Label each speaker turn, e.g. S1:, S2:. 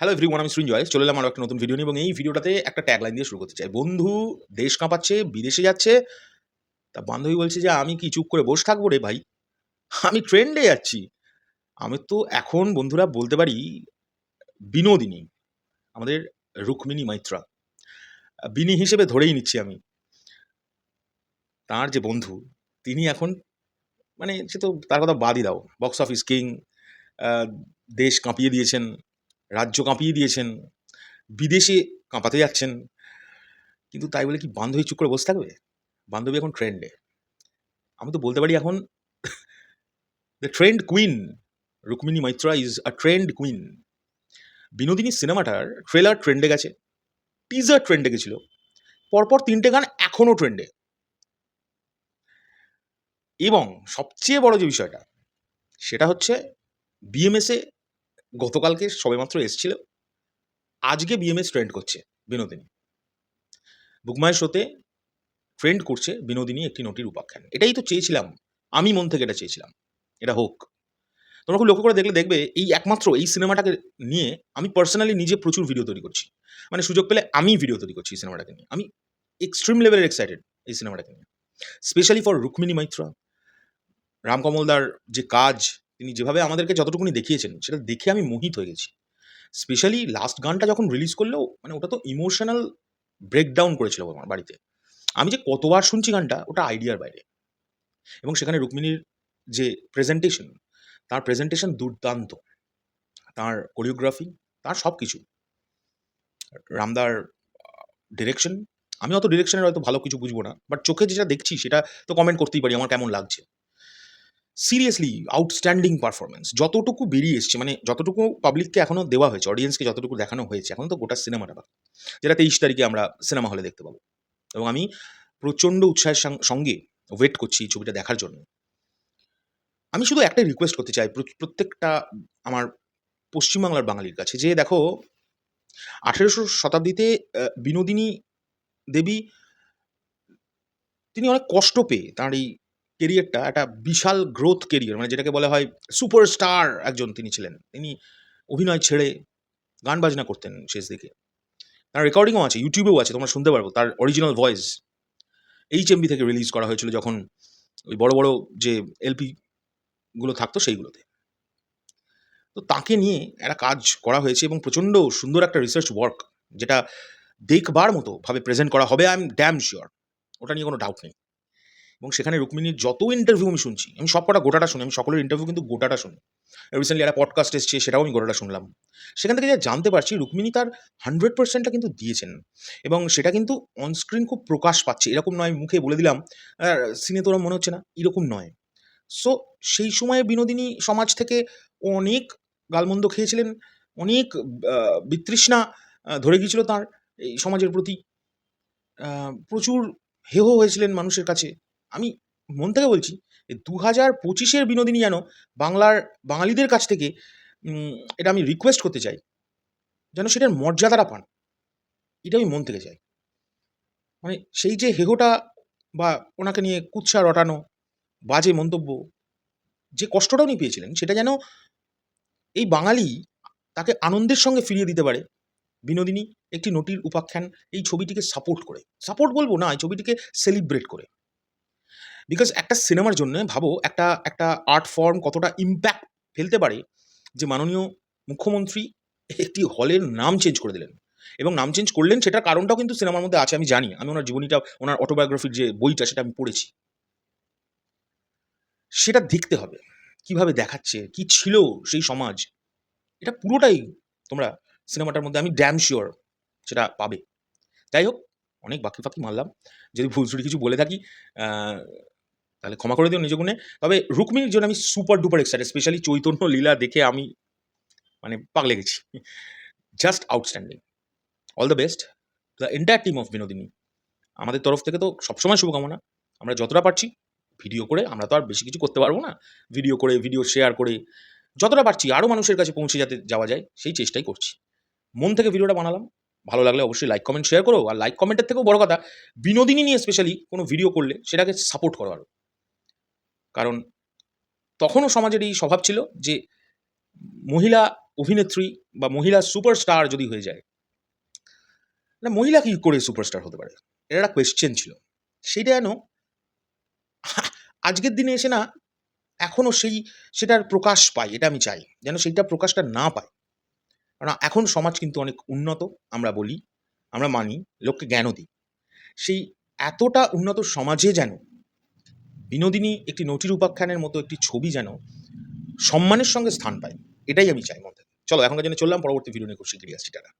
S1: Hello everyone আমি সৃঞ্জয় চলে এলাম আরও একটা নতুন ভিডিও নিয়ে এবং এই ভিডিওটাতে একটা ট্যাগলাইন দিয়ে শুরু করতে চাই। বন্ধু, দেশ কাঁপাচ্ছে, বিদেশে যাচ্ছে। তা বান্ধবী বলছে যে, আমি কি চুপ করে বসে থাকব রে ভাই? আমি ট্রেন্ডে যাচ্ছি। আমি তো এখন, বন্ধুরা, বলতে পারি, বিনোদিনী, আমাদের রুক্মিণী মাইত্রা। বিনি হিসেবে ধরেই নিচ্ছি আমি। তার যে বন্ধু, তিনি এখন মানে সে তো, তার কথা বাদই দাও। বক্স অফিস কিং দেশ কাঁপিয়ে দিয়েছেন। রাজ্য কাঁপিয়ে দিয়েছেন, বিদেশে কাঁপাতে যাচ্ছেন। কিন্তু তাই বলে কি বান্ধবী চুপ করে বসে থাকবে? বান্ধবী এখন ট্রেন্ডে আমি তো বলতে পারি এখন the trend queen Rukmini Maitra is a trend queen Binodini সিনেমাটার ট্রেলার ট্রেন্ডে গেছে টিজার ট্রেন্ডে গেছিল। পরপর তিনটে গান এখনও ট্রেন্ডে এবং সবচেয়ে বড় যে বিষয়টা, সেটা হচ্ছে বিএমএসে গতকালকে সবেমাত্র এসছিল। আজকে বিএমএস ট্রেন্ড করছে বিনোদিনী। বুকমায়ের শোতে ট্রেন্ড করছে বিনোদিনী একটি নটির উপাখ্যান। এটাই তো চেয়েছিলাম। আমি মন থেকে এটা চেয়েছিলাম। এটা হোক। তোমরা খুব লক্ষ্য করে দেখলে দেখবে এই একমাত্র এই সিনেমাটাকে নিয়ে আমি পার্সোনালি নিজে প্রচুর ভিডিও তৈরি করছি। মানে সুযোগ পেলে আমি ভিডিও তৈরি করছি এই সিনেমাটাকে নিয়ে। আমি এক্সট্রিম লেভেলের এক্সাইটেড এই সিনেমাটাকে নিয়ে। স্পেশালি ফর রুক্মিণী মৈত্রা রামকমলদার যে কাজ তিনি যেভাবে আমাদেরকে যতটুকুনি দেখিয়েছেন, সেটা দেখে আমি মোহিত হয়ে গেছি। স্পেশালি লাস্ট গানটা যখন রিলিজ করলেও মানে ওটা তো ইমোশনাল ব্রেকডাউন করেছিল আমার বাড়িতে। আমি যে কতবার শুনছি গানটা, ওটা আইডিয়ার বাইরে। এবং সেখানে রুক্মিণীর যে প্রেজেন্টেশন তার প্রেজেন্টেশন দুর্দান্ত। তার কোরিওগ্রাফি তার সব কিছু রামদার ডিরেকশন আমি অত ডিরেকশনের হয়তো ভালো কিছু বুঝব না বাট চোখে যেটা দেখছি, সেটা তো কমেন্ট করতেই পারি, আমার কেমন লাগছে। সিরিয়াসলি আউটস্ট্যান্ডিং পারফরমেন্স যতটুকু বেরিয়ে এসছে মানে যতটুকু পাবলিককে এখনও দেওয়া হয়েছে অডিয়েন্সকে যতটুকু দেখানো হয়েছে, এখন তো গোটা সিনেমাটা বাকি, যেটা তেইশ তারিখে আমরা সিনেমা হলে দেখতে পাবো। এবং আমি প্রচণ্ড উৎসাহের সঙ্গে ওয়েট করছি এই ছবিটা দেখার জন্য। আমি শুধু একটাই রিকোয়েস্ট করতে চাই প্র- প্রত্যেকটা আমার পশ্চিমবাংলার বাঙালির কাছে, যে দেখো, আঠেরোশো শতাব্দীতে বিনোদিনী দেবী, তিনি অনেক কষ্ট পেয়ে তাঁর এই কেরিয়ারটা একটা বিশাল গ্রোথ কেরিয়ার মানে যেটাকে বলা হয় সুপারস্টার একজন তিনি ছিলেন। তিনি অভিনয় ছেড়ে গান বাজনা করতেন শেষ দিকে। তার রেকর্ডিংও আছে ইউটিউবেও আছে, তোমরা শুনতে পারব, তার অরিজিনাল ভয়েস এইচ এমবি থেকে রিলিজ করা হয়েছিল যখন ওই বড় বড় যে এলপি গুলো থাকতো সেইগুলোতে। তো তাকে নিয়ে একটা কাজ করা হয়েছে এবং প্রচণ্ড সুন্দর একটা রিসার্চ ওয়ার্ক যেটা দেখবার মতো ভাবে প্রেজেন্ট করা হবে আই এম ড্যাম শিওর ওটা নিয়ে কোনো ডাউট নেই। এবং সেখানে রুক্মিণীর যত ইন্টারভিউ আমি শুনছি, আমি সবকটা গোটাটা শুনি, আমি সকলের ইন্টারভিউ কিন্তু গোটাটা শুনি। রিসেন্টলি একটা পডকাস্ট এসছে, সেটাও আমি গোটাটা শুনলাম। সেখান থেকে যা জানতে পারছি, রুক্মিণী তার হান্ড্রেড পার্সেন্টটা কিন্তু দিয়েছেন। এবং সেটা কিন্তু অনস্ক্রিন খুব প্রকাশ পাচ্ছে। এরকম নয় মুখে বলে দিলাম সিনে তোরা মনে হচ্ছে না, এরকম নয়। সো সেই সময়ে বিনোদিনী সমাজ থেকে অনেক গালমন্দ খেয়েছিলেন, অনেক বিতৃষ্ণা ধরে গিয়েছিল তার এই সমাজের প্রতি। প্রচুর হেহ হয়েছিলেন মানুষের কাছে। আমি মন থেকে বলছি দু হাজার পঁচিশের বিনোদিনী যেন বাংলার বাঙালিদের কাছ থেকে এটা আমি রিকোয়েস্ট করতে চাই। যেন সেটার মর্যাদাটা পান। এটা আমি মন থেকে চাই। মানে সেই যে হেহটা বা ওনাকে নিয়ে কুৎসা রটানো, বাজে মন্তব্য, যে কষ্টটা উনি পেয়েছিলেন, সেটা যেন এই বাঙালি তাকে আনন্দের সঙ্গে ফিরিয়ে দিতে পারে। বিনোদিনী একটি নটির উপাখ্যান এই ছবিটিকে সাপোর্ট করে। সাপোর্ট বলব না, এই ছবিটিকে সেলিব্রেট করে। বিকজ একটা সিনেমার জন্য ভাবো, একটা একটা আর্ট ফর্ম কতটা ইম্প্যাক্ট ফেলতে পারে যে মাননীয় মুখ্যমন্ত্রী একটি হলের নাম চেঞ্জ করে দিলেন। এবং নাম চেঞ্জ করলেন সেটার কারণটাও কিন্তু সিনেমার মধ্যে আছে, আমি জানি। আমি ওনার জীবনীটা, ওনার অটোবায়োগ্রাফির যে বইটা সেটা আমি পড়েছি। সেটা দেখতে হবে। কীভাবে দেখাচ্ছে? কি ছিল সেই সমাজ? এটা পুরোটাই তোমরা সিনেমাটার মধ্যে আমি ড্যাম শিওর সেটা পাবে। যাই হোক, অনেক বাকি ফাঁকি মারলাম। যদি ভুলসুরি কিছু বলে থাকি তাহলে ক্ষমা করে দিও নিজ গুণে। তবে রুক্মিণীর জন্য আমি super duper excited specially Chaitanya Leela দেখে আমি মানে পাগলে গেছি। Just outstanding all the best the entire team of Binodini. আমাদের তরফ থেকে তো সবসময় শুভকামনা। আমরা যতটা পারছি ভিডিও করে আমরা তো আর বেশি কিছু করতে পারব না। ভিডিও করে ভিডিও শেয়ার করে, যতটা পারছি আরও মানুষের কাছে পৌঁছে যাতে যাওয়া যায়, সেই চেষ্টাই করছি। মন থেকে ভিডিওটা বানালাম। ভালো লাগলে অবশ্যই লাইক কমেন্ট শেয়ার করো। আর লাইক কমেন্টের থেকেও বড় কথা, বিনোদিনী নিয়ে স্পেশালি কোনো ভিডিও করলে সেটাকে সাপোর্ট করো আরও। কারণ তখনও সমাজের এই স্বভাব ছিল যে মহিলা অভিনেত্রী বা মহিলা সুপারস্টার যদি হয়ে যায়, না মহিলা কি করে সুপারস্টার হতে পারে? এটা একটা কোয়েশ্চেন ছিল। সেটা যেন আজকের দিনে এসে না এখনও সেই সেটার প্রকাশ পায়, এটা আমি চাই। যেন সেইটা প্রকাশটা না পায়। কারণ এখন সমাজ কিন্তু অনেক উন্নত, আমরা বলি, আমরা মানি, লোককে জ্ঞানও দিই। সেই এতটা উন্নত সমাজে যেন বিনোদিনী একটি নটির উপাখ্যানের মতো একটি ছবি যেন সম্মানের সঙ্গে স্থান পায়, এটাই আমি চাই মধ্যে চলো, এখনকার জন্য চললাম, পরবর্তী ভিডিও নিয়ে খুব শিগগিরই আসছি, টাটা।